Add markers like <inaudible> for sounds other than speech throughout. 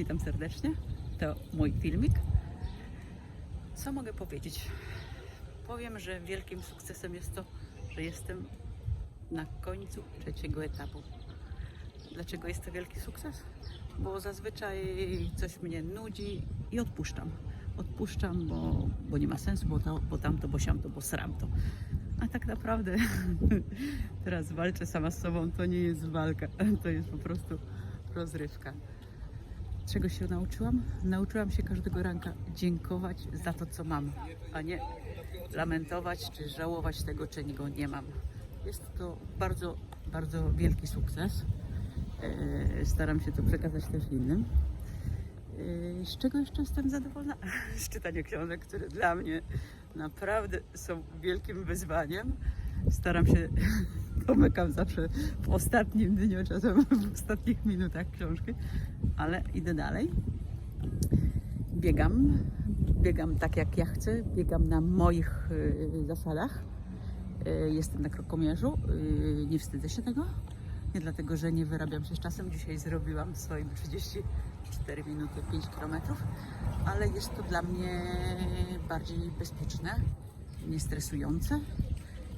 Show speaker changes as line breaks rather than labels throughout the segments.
Witam serdecznie. To mój filmik. Co mogę powiedzieć? Powiem, że wielkim sukcesem jest to, że jestem na końcu trzeciego etapu. Dlaczego jest to wielki sukces? Bo zazwyczaj coś mnie nudzi i odpuszczam. Odpuszczam, bo, bo nie ma sensu, bo, to, bo tamto, bo siamto, bo sram to. A tak naprawdę <laughs> teraz walczę sama z sobą. To nie jest walka, <laughs> to jest po prostu rozrywka. Czego się nauczyłam? Nauczyłam się każdego ranka dziękować za to, co mam, a nie lamentować czy żałować tego, czego nie mam. Jest to bardzo, bardzo wielki sukces. E, Staram się to przekazać też innym. E, Z czego jeszcze jestem zadowolona? <laughs> Z czytania książek, które dla mnie naprawdę są wielkim wyzwaniem. Staram się, <laughs> pomykam zawsze w ostatnim dniu, czasem w ostatnich minutach książki, ale idę dalej. Biegam, biegam tak jak ja chcę, biegam na moich y, zasadach. Y, Jestem na krokomierzu, y, nie wstydzę się tego. Nie dlatego, że nie wyrabiam się z czasem. Dzisiaj zrobiłam swoim 34 minuty 5 km, ale jest to dla mnie bardziej bezpieczne, niestresujące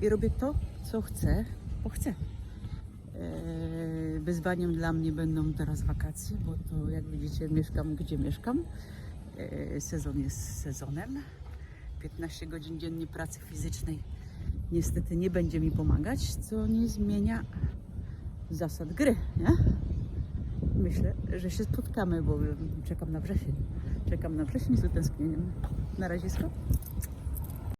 i robię to, co chcę, bo chcę. Eee, Wyzwaniem dla mnie będą teraz wakacje, bo to jak widzicie mieszkam gdzie mieszkam. Eee, Sezon jest sezonem. 15 godzin dziennie pracy fizycznej niestety nie będzie mi pomagać, co nie zmienia zasad gry, nie? Myślę, że się spotkamy, bo czekam na wrzesień. Czekam na wrzesień z utęsknieniem. Na razie